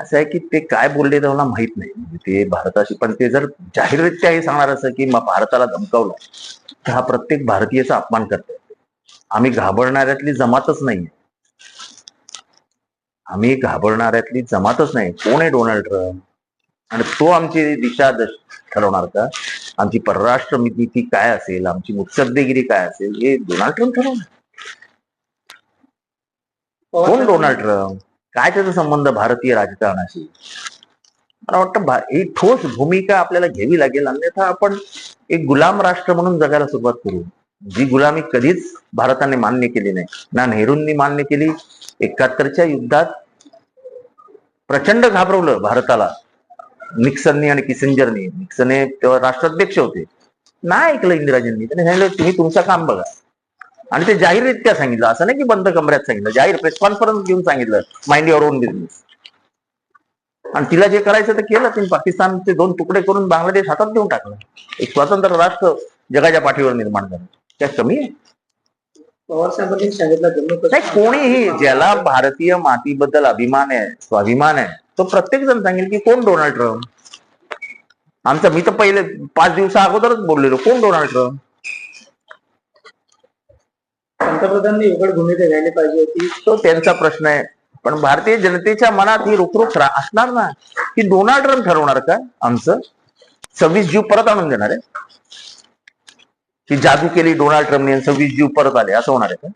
असं आहे की ते काय बोलले तर मला माहीत नाही. म्हणजे ते भारताशी पण ते जर जाहीररित्या हे सांगणार असं की मग भारताला धमकावलं तर हा प्रत्येक भारतीयाचा अपमान करतात आम्ही घाबरणाऱ्यातली जमातच नाही आम्ही घाबरणाऱ्यातली जमातच नाही. कोण आहे डोनाल्ड ट्रम्प? आणि तो आमची दिशा दश- ठरवणार का? आमची परराष्ट्र नीती काय असेल? आमची मुत्सद्देगिरी काय असेल? हे डोनाल्ड ट्रम्प ठरवणार. कोण डोनाल्ड ट्रम्प? काय त्याचा संबंध भारतीय राजकारणाशी? मला वाटतं ही ठोस भूमिका आपल्याला घ्यावी लागेल अन्यथा आपण एक गुलाम राष्ट्र म्हणून जगायला सुरुवात करू. जी गुलामी कधीच भारताने मान्य केली नाही. ना नेहरूंनी मान्य केली एकाहत्तरच्या युद्धात प्रचंड घाबरवलं भारताला. निक्सननी आणि किसिंजरनी. निक्सने तेव्हा राष्ट्राध्यक्ष होते. नाही ऐकलं इंदिराजींनी त्यांनी सांगितलं तुम्ही तुमचं काम बघा. आणि ते जाहीररित्या सांगितलं. असं नाही की बंद कमऱ्यात सांगितलं. जाहीर प्रेस कॉन्फरन्स घेऊन सांगितलं. माइंड युअर ओन बिझनेस आणि तिला जे करायचं ते केलं. तिने पाकिस्तानचे दोन तुकडे करून बांगलादेश हातात देऊन टाकलं. एक स्वतंत्र राष्ट्र जगाच्या पाठीवर निर्माण झालं. त्या कमी आहे. सांगितलं नाही कोणीही ज्याला भारतीय मातीबद्दल अभिमान आहे स्वाभिमान आहे तो प्रत्येक जण सांगेल की कोण डोनाल्ड ट्रम्प? आमचा मी तर पहिले पाच दिवसा अगोदरच बोललेलो. कोण डोनाल्ड ट्रम्प? पंतप्रधानांनी उघड भूमिका घ्यायला पाहिजे होती. तो त्यांचा प्रश्न आहे. पण भारतीय जनतेच्या मनात ही रुखरुख असणार ना? की डोनाल्ड ट्रम्प ठरवणार का आमचं? सव्वीस जीव परत आणून देणार आहे? की जादू केली डोनाल्ड ट्रम्पने सव्वीस जीव परत आले असं होणार आहे का?